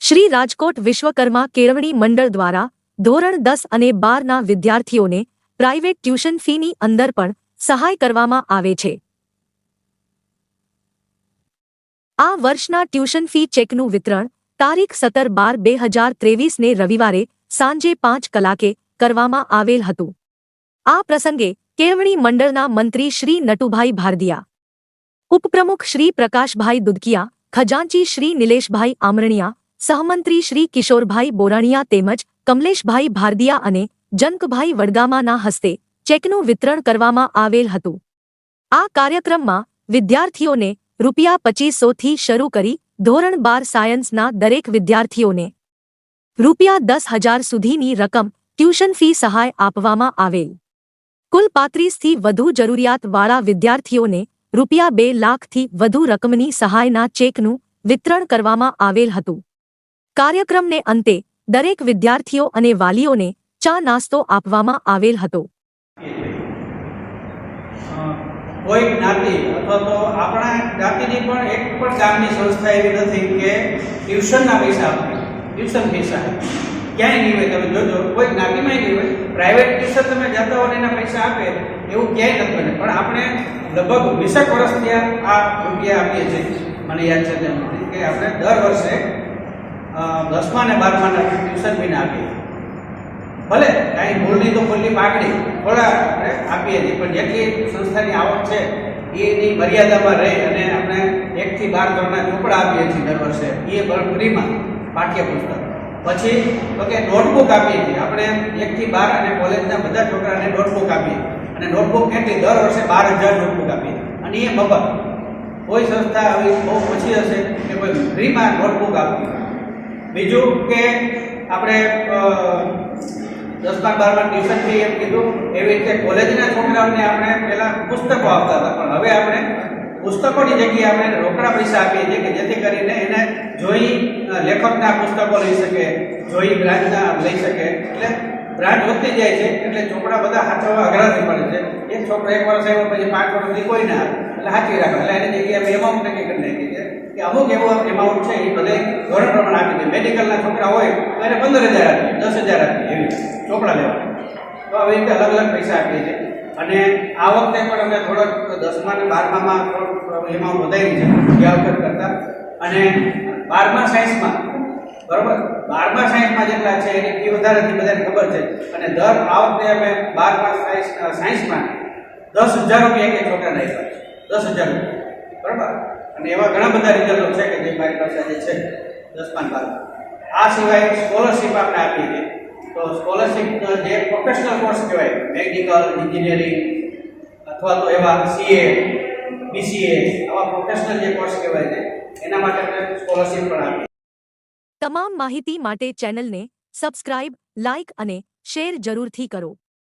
શ્રી રાજકોટ વિશ્વકર્મા કેળવણી મંડળ દ્વારા ધોરણ દસ અને બારના વિદ્યાર્થીઓને પ્રાઇવેટ ટ્યુશન ફીની અંદર પણ સહાય કરવામાં આવે છે. આ વર્ષના ટ્યુશન ફી ચેકનું વિતરણ તારીખ સત્તર બાર બે હજાર ત્રેવીસને રવિવારે સાંજે પાંચ કલાકે કરવામાં આવેલ હતું. આ પ્રસંગે કેળવણી મંડળના મંત્રી શ્રી નટુભાઈ ભારદિયા ઉપપ્રમુખ શ્રી પ્રકાશભાઈ દુદકિયા ખજાંચી શ્રી નિલેશભાઈ આમરણિયા, સહમંત્રી શ્રી કિશોરભાઈ બોરાણીયા તેમજ કમલેશભાઈ ભારદિયા અને જનકભાઈ વડગામાના હસ્તે ચેકનું વિતરણ કરવામાં આવેલ હતું. આ કાર્યક્રમમાં વિદ્યાર્થીઓને રૂપિયા પચીસોથી શરૂ કરી ધોરણ બાર સાયન્સના દરેક વિદ્યાર્થીઓને રૂપિયા દસ હજાર સુધીની રકમ ટ્યુશન ફી સહાય આપવામાં આવેલ. કુલ પાંત્રીસથી વધુ જરૂરિયાતવાળા વિદ્યાર્થીઓને રૂપિયા બે લાખથી વધુ રકમની સહાયના ચેકનું વિતરણ કરવામાં આવેલ હતું. કાર્યક્રમને અંતે દરેક વિદ્યાર્થીઓ અને વાલીઓને ચા નાસ્તો આપવામાં આવેલ હતો. કોઈ જ્ઞાતિ અથવા તો આપણા જ્ઞાતિની પણ એક પણ ગામની સંસ્થા એવી નથી કે ટ્યુશનના પૈસા આપે. ટ્યુશન પૈસા ક્યાંય નહીં હોય તમે જોજો કોઈ જ્ઞાતિમાં પ્રાઇવેટ ટ્યુશન તમે જતા હો એના પૈસા આપે, એવું ક્યાંય નથી. બને પણ આપણે લગભગ વીસેક વર્ષ ત્યાં આ રૂપિયા આપીએ છીએ. મને યાદ છે કે આપણે દર વર્ષે દસમા ને બારમાના ટ્યુશન ફીને આપીએ. ભલે, કાંઈ ભૂલની તો ભૂલની પાકડી, થોડા આપણે આપીએ છીએ. પણ જેટલી સંસ્થાની આવક છે, એની મર્યાદામાં રહે અને આપણે એકથી બાર ધોરણના ચોપડા આપીએ છીએ દર વર્ષે. એ ફ્રીમાં પાઠ્યપુસ્તક. પછી તો નોટબુક આપીએ છીએ. આપણે એકથી બાર અને કોલેજના બધા છોકરાને નોટબુક આપીએ અને નોટબુક કેટલી દર વર્ષે બાર હજાર નોટબુક આપીએ અને એ મફત. કોઈ સંસ્થા આવી બહુ ઓછી હશે કે કોઈ ફ્રીમાં નોટબુક આપી. બીજું કે આપણે દસમા, બારમા ટ્યુશન ફી એમ કીધું. એવી રીતે કોલેજના છોકરાઓને આપણે પહેલાં પુસ્તકો આપતા હતા. પણ હવે આપણે પુસ્તકોની જગ્યાએ આપણે રોકડા પૈસા આપીએ છીએ કે જેથી કરીને એને જોઈ લેખકના પુસ્તકો લઈ શકે, જોઈ બ્રાન્ચના લઈ શકે. એટલે બ્રાન્ચ વધતી જાય છે, એટલે છોકરા બધા હાથવા અઘરાથી પડે છે. એક છોકરો એક વર્ષ આવ્યો, પછી પાંચ વર્ષથી કોઈ ના એટલે સાચવી રાખે. એટલે એની જગ્યાએ એમાઉન્ટ નક્કી કરી નાખી છે કે અમુક એવો એમાઉન્ટ છે, એ બધે ધોરણ પ્રમાણે આપી દે. મેડિકલના છોકરા હોય, તો એને પંદર હજાર આપીએ, દસ હજાર આપીએ, એવી ચોપડા લેવા. તો રીતે અલગ અલગ પૈસા આપીએ છીએ. અને આ વખતે પણ અમે થોડોક દસમા અને બારમામાં થોડોક એમાં વધારી છે ગયા વખત કરતાં. અને બારમા સાયન્સમાં, બરોબર? બારમા સાયન્સમાં જેટલા છે, એ વધારેથી બધાને ખબર છે. અને દર આ વખતે અમે બારમા સાયન્સ સાયન્સમાં દસ હજાર રૂપિયા એક એક છોકરાને આપ્યા છે. દસ હજાર રૂપિયા. બરાબર? અને એવા ઘણા બધા રિઝલ્ટો છે કે જે મારી પાસે આજે છે દસમા બાર આ સિવાય સ્કોલરશિપ આપણે આપીએ છીએ. તો સ્કોલરશિપ જે પ્રોફેશનલ કોર્સ કહેવાય મેડિકલ એન્જિનિયરિંગ અથવા તો એવા સીએ બીસીએ આવા પ્રોફેશનલ જે કોર્સ કહેવાય છે, એના માટે સ્કોલરશિપ પણ આપે તમામ માહિતી માટે ચેનલને સબસ્ક્રાઇબ લાઇક અને શેર જરૂરથી કરો.